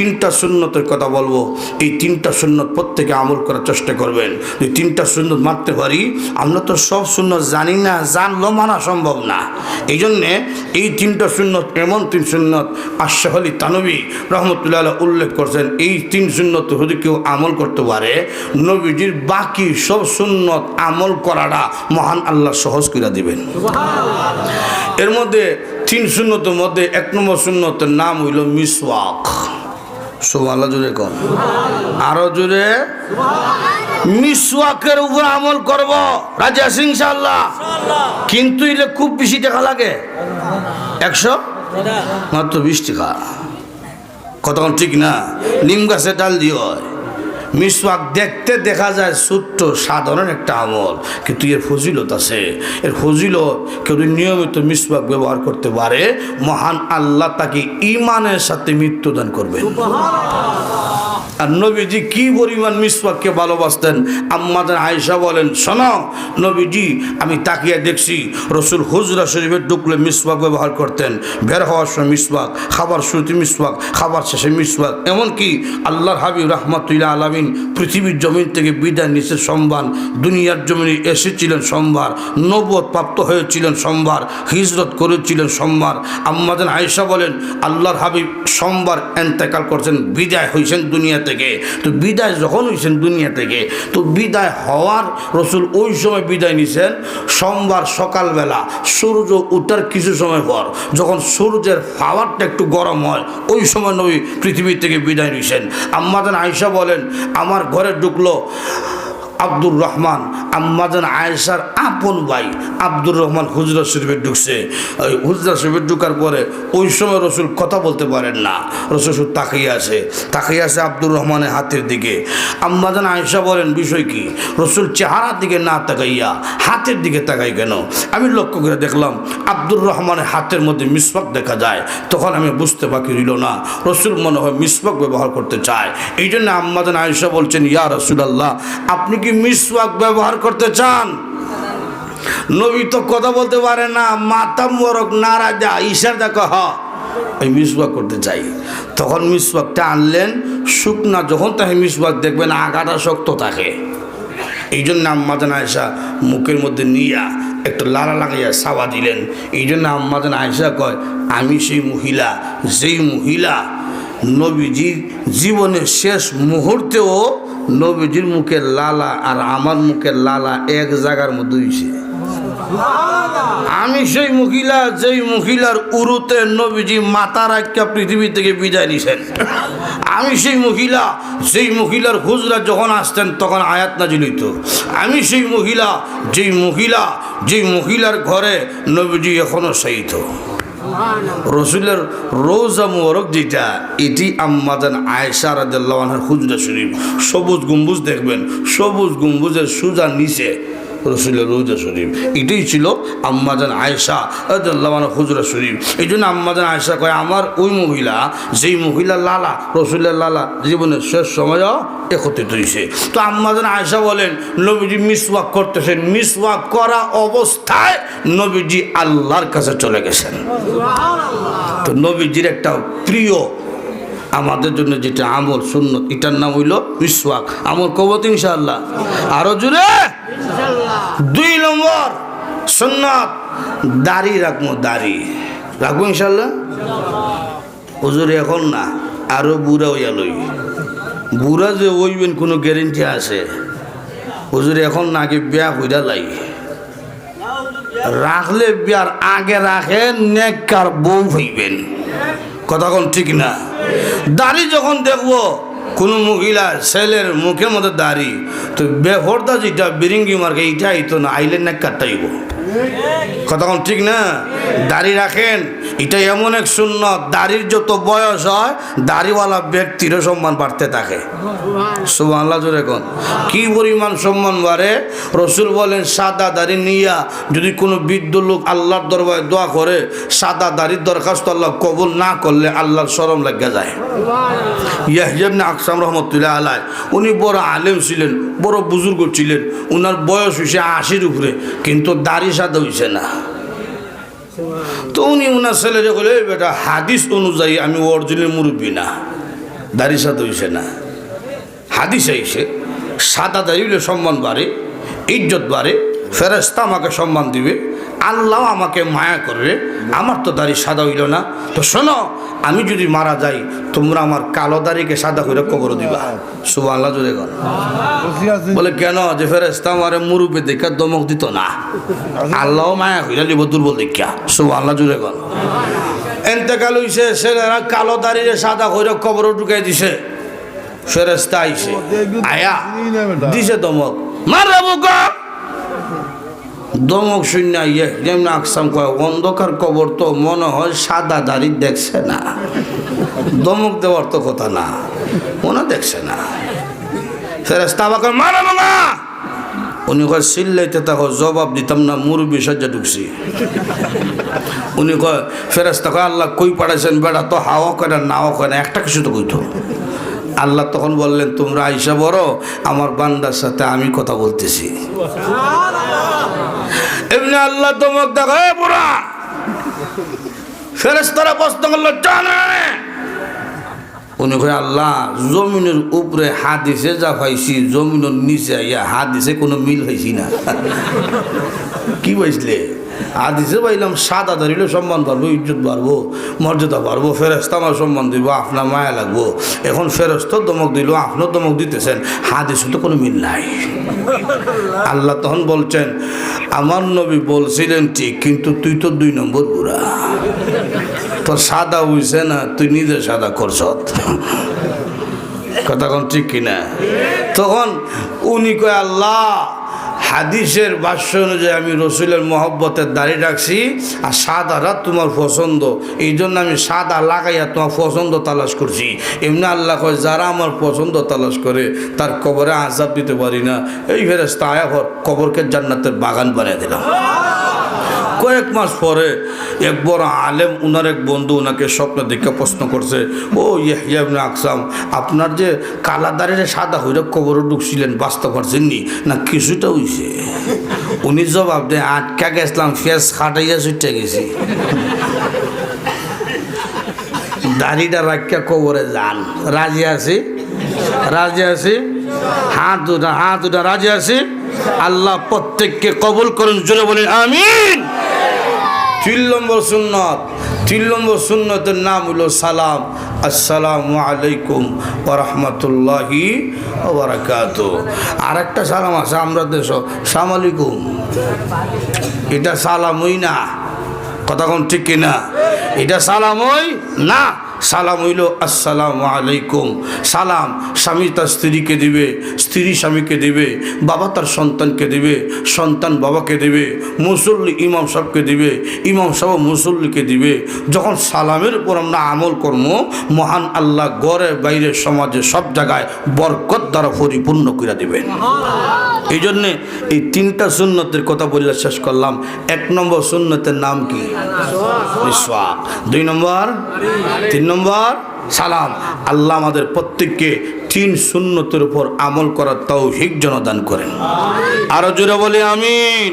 তিনটা সুন্নতের কথা বলব। এই তিনটা সুন্নত প্রত্যেকে আমল করার চেষ্টা করবেন। এই তিনটা সুন্নত মারতে পারি আমরা তো সব সুন্নত জানি না জানলো মানা সম্ভব না। এই জন্যে এই তিনটা সুন্নত এমন তিন সুন্নত আশাফ আলী তানবী রহমতুল্লাহ উল্লেখ করছেন এই তিন সুন্নত যদি কেউ আমল করতে পারে নবীজির বাকি সব সুন্নত আমল করাটা মহান আল্লাহ সহজ করে দিবেন। এর মধ্যে তিন শূন্যতের মধ্যে এক নম্বর শূন্যতের নাম হইল মিসওয়াক। সোমাল্লা জুড়ে কন। আরও জুড়ে মিসওয়াকের উপর আমল করব। রাজা ইনশাআল্লাহ। কিন্তু এলে খুব বেশি টাকা লাগে। একশো? মাত্র বিশ টাকা। কতক্ষণ ঠিক না? নিম গাছে ডাল দিয়ে হয়। মিসওয়াক দেখতে দেখা যায় ছোট্ট, সাধারণ একটা আমল, কিন্তু এর ফজিলত আছে। এর ফজিলত কেউ নিয়মিত মিসওয়াক ব্যবহার করতে পারে, মহান আল্লাহ তাকে ইমানের সাথে মৃত্যুদান করবেন। আর নবীজি কি পরিমাণ মিসওয়াককে ভালোবাসতেন? আম্মাদের আয়েশা বলেন, শোনো, নবীজি, আমি তাকিয়ে দেখছি রসুল হুজরা শরীফে ঢুকলে মিসওয়াক ব্যবহার করতেন। বের হওয়ার সময় মিসওয়াক, খাবার শুরুতে মিসওয়াক, খাবার শেষে মিসওয়াক। এমনকি আল্লাহর হাবিব রহমতুল্লাহ আলমিন পৃথিবীর জমিন থেকে বিদায় নিচে সোমবার, দুনিয়ার জমিনে এসেছিলেন সোমবার নবদ প্রাপ্ত হয়েছিলেন সোমবার, হিজরত করেছিলেন সোমবার। আম্মাদের আয়েশা বলেন, আল্লাহর হাবিব সোমবার এন্তেকাল করছেন, বিদায় হয়েছেন দুনিয়া থেকে, তো বিদায় যখন হয়েছেন দুনিয়া থেকে, তো বিদায় হওয়ার রসুল ওই সময় বিদায় নিছেন, সোমবার সকালবেলা সূর্য উঠার কিছু সময় পর, যখন সূর্যের পাওয়ারটা একটু গরম হয়, ওই সময় নবী পৃথিবী থেকে বিদায় নিছেন। আম্মাদান আয়সা বলেন, আমার ঘরে ঢুকলো আব্দুর রহমান আম্মাজান আয়েশার আপন ভাই। আব্দুর রহমান হুজরা শরীফে ঢুকছে। ওই হুজরা শরীফে ঢুকার পরে ওই সময় রসুল কথা বলতে পারেন না। রসুল শুধু তাকিয়ে আছে। তাকিয়ে আছে আব্দুর রহমানের হাতের দিকে। আম্মাজান আয়েশা বলেন, বিষয় কি? রসুল চেহারার দিকে না তাকাইয়া হাতের দিকে তাকাই কেন? আমি লক্ষ্য করে দেখলাম, আব্দুর রহমানের হাতের মধ্যে মিসবাক দেখা যায়। তখন আমি বুঝতে বাকি রইল না। রসুল মনে হয় মিসবাক ব্যবহার করতে চায়। এই জন্য আম্মাজান আয়েশা বলছেন, ইয়া রসুল আল্লাহ আপনি কি মিসওয়াক ব্যবহার করতে চান? নবী তো কথা বলতে পারে না মাতা মরক না রাজা ঈশার দেখো হ ওই মিসওয়াক করতে চাই। তখন মিসওয়াকটা আনলেন, শুকনা যখন তাকে মিসওয়াক দেখবেন আগাটা শক্ত থাকে। এই জন্য আম্মাজান আয়সা মুখের মধ্যে নিয়া একটু লালা লাগাইয়া সাবা দিলেন। এই জন্য আম্মাজান আয়সা কয়, আমি সেই মহিলা, যেই মহিলা নবীজির জীবনের শেষ মুহূর্তেও নবীজির মুখের লালা আর আমার মুখের লালা এক জায়গার মধ্যে হয়েছে আমি সেই মহিলা, যেই মহিলার উরুতে নবীজি মাতার একটা পৃথিবী থেকে বিদায় নিছেন। আমি সেই মহিলা, যেই মহিলার হুজরা যখন আসতেন তখন আয়াত নাজিল হইত। আমি সেই মহিলা, যেই মহিলা, যেই মহিলার ঘরে নবীজি এখনও সাহিত রসুলের রোজা মোবারক যেটা, এটি আম্মাদান আয়েশা রাজ্লাহ হুজরা শরীফ। সবুজ গম্বুজ দেখবেন, সবুজ গম্বুজের সুজা নিচে। রসুলের রোজা শরীফ। এটাই ছিল আম্মাজান আয়েশা রাজাল্লাহ হুজরা শরীফ। এই জন্য আম্মাজান আয়েশা কয়, আমার ওই মহিলা, যেই মহিলা লালা, রসুলের লালা, জীবনের শেষ সময়ও একত্রিত হয়েছে তো আম্মাজান আয়েশা বলেন, নবীজি মিসওয়াক করতেছেন। মিসওয়াক করা অবস্থায় নবীজি আল্লাহর কাছে চলে গেছেন। তো নবীজির একটা প্রিয় আমাদের জন্য যেটা আমল সুন্নত এটার নাম হইল মিসওয়াক। আমল কবত ইনশাআল্লাহ। আরও জুড়ে দুই নম্বর সুন্নত। দাড়ি রাখব দাড়ি। রাখব ইনশাল্লাহ হুজুর এখন না আরও বুড়া হইয়া লই। বুড়া যে ওইবেন কোনো গ্যারেন্টি আছে? হুজুর এখন না নাকি বিয়া হইয়া লাগে রাখলে বিয়ার আগে রাখেন নেককার বউ হইবেন। কথা কোন ঠিক না? দাড়ি যখন দেখব, কোনো মহিলা ছেলের মুখের মতো দাড়ি, তো বেহরদা যেটা বিরিঙ্গি মার্কে এইটাই তো না আইলে না কথা কোন ঠিক না? দাড়ি রাখেন, এটা এমন এক শূন্য দাড়ির যত বয়স হয়, দাড়িওয়ালা ব্যক্তিরও সম্মান বাড়তে থাকে। সুবাহ কোন। কি পরিমাণ সম্মান বাড়ে? রসুল বলেন, সাদা দাড়ি নিয়া যদি কোনো বৃদ্ধ লোক আল্লাহর দরবারে দোয়া করে, সাদা দাড়ির দরখাস্ত আল্লাহ কবুল না করলে আল্লাহর সরম লাগা যায়। ইয়াহিয়াবনে আকসাম রহমতুল্লাহ আলাই উনি বড় আলেম ছিলেন, বড় বুজুর্গ ছিলেন, উনার বয়স হয়েছে আশির উপরে, কিন্তু দাড়ি সাদা হয়েছে না। তো উনি উনার ছেলেরে বলে বেটা, হাদিস অনুযায়ী আমি অরিজিনাল মুরব্বী না। দাড়ি সাদ হয়েছে না। হাদিস আইসে সাদা দাঁড়িয়ে সম্মান বাড়ে, ইজ্জত বাড়ে ফেরেস্তা আমাকে সম্মান দিবে। আল্লাহ আমাকে মায়া করবে, আমার তো দাড়ি সাদা হইল না। তো শোনো, আমি যদি মারা যাই, তোমরা আমার কালো দাড়িকে সাদা করে কবর দিবা। শুভ আল্লাহ জুড়ে গল বলে, কেন? যে ফেরেস্তা আমার মুরুবে দেখা দমক দিত না। আল্লাহ মায়া হইলা লিব দুর্বল দেখা শুভ আল্লাহ জুড়ে গল এতেকাল হইছে, ছেলেরা কালো দাড়িরে সাদা করে কবর ঢুকাই দিছে। ফেরেস্তা আইছে, আয়া, দিছে দমক। মারে বুকা! দমক শূন্য ইয়ে যেমন আকসাম কয়, অন্ধকার কবর তো মনে হয় সাদা দাড়ি দেখছে না। দমক দেওয়ার তো কথা না, মনে দেখছে না। ফেরেস্তা মামা! উনি কয় চিল্লাইতে তাকে জবাব দিতাম না, মুরব্বী সজ্জা ঢুকছি। উনি কয় ফেরেস্তা কয়, আল্লাহ কই পাঠাইছেন, বেড়া তো হাওয়া করে না নাওয়া করে একটা কিছু তো কইতো। আল্লাহ তখন বললেন, তোমরা আইসা বড়, আমার বান্দার সাথে আমি কথা বলতেছি। এমনি আল্লাহ তোমাক দেখো, এ বুড়া ফেরেস্তারা প্রশ্ন করল উনি কয়, আল্লাহ, জমিনের উপরে হাত দিছে যা পাইছি, জমিনের নিচে ইয়া হাত দিছে কোনো মিল হয়েছি না। কি বলছিলে দিছে পাইলাম সাদা ধরিলে সম্মান পারব ইজ্জত পারব মর্যাদা পারব ফেরস্তা আমার সম্মান দিব আপনার মায়া লাগবো। এখন ফেরস্ত দমক দিল আপনার দমক দিতেছেন, হাদিসে তো কোনো মিল নাই। আল্লাহ তখন বলছেন, আমার নবী বলছিলেন ঠিক, কিন্তু তুই তো দুই নম্বর বুড়া। তোর সাদা হইছে না, তুই নিজে সাদা করছ? কথা ঠিক কিনা? তখন উনি কয়, আল্লাহ হাদিসের বাস্য অনুযায়ী আমি রসুলের মহব্বতের দাড়ি রাখছি আর সাদারা তোমার পছন্দ। এই জন্য আমি সাদা লাগাইয়া তোমার পছন্দ তালাশ করছি। এমনি আল্লাহ কয়, যারা আমার পছন্দ তালাশ করে, তার কবরে আজাব দিতে পারি না। এই ফেরেস্তা আয়া কবরকে জান্নাতের বাগান বানিয়ে দিলাম। কয়েক মাস পরে এক বড় আলেম, উনার এক বন্ধু ওনাকে স্বপ্ন দেখে প্রশ্ন করছে, ও ইয়াহিয়াবনে আকসাম, আপনার যে কালাদারের সাদা হইরে কবরে ঢুকছিলেন, বাস্তব পারছেননি না কিছুটা হইছে? উনি জবাব দেয়, আটকা গেছিলাম, ফেস খাটাইয়া ছুটে গেছি। দাড়িটা রাখিয়া কবরে যান। রাজি আছি? রাজি আছি? হাত দুটা হাত দুটা রাজি আছি? আল্লাহ প্রত্যেককে কবুল করুন, জোরে বলেন, আমিন। তিন নম্বর সুন্নত, তিন নম্বর সুন্নতের নাম হলো সালাম। আসসালামু আলাইকুম ওরহমতুল্লাহি ওবরাকাত। আর একটা সালাম আছে, আমরা দেশ সালাম আলাইকুম। এটা সালামই না। কথা কোন ঠিক কিনা? এটা সালামই না। সালাম হইল আসসালামু আলাইকুম। সালাম স্বামী তার স্ত্রীকে দিবে স্ত্রী স্বামীকে দিবে বাবা তার সন্তানকে দিবে সন্তান বাবাকে দিবে মুসল্লি ইমাম সাহেবকে দিবে ইমাম সাহেব মুসল্লিকে দিবে। যখন সালামের উপর আমরা আমল কর্ম মহান আল্লাহ গড়ে বাইরে সমাজে সব জায়গায় বরকত দ্বারা পরিপূর্ণ করে দিবেন। এই জন্যে এই তিনটা সুন্নতের কথা বললে শেষ করলাম। এক নম্বর সুন্নতের নাম কি? দুই নম্বর? তিন নম্বর, সালাম। আল্লাহ আমাদের প্রত্যেককে তিন শূন্যতের উপর আমল করার তৌফিক জনদান করেন। আরও জোরে বলে, আমিন।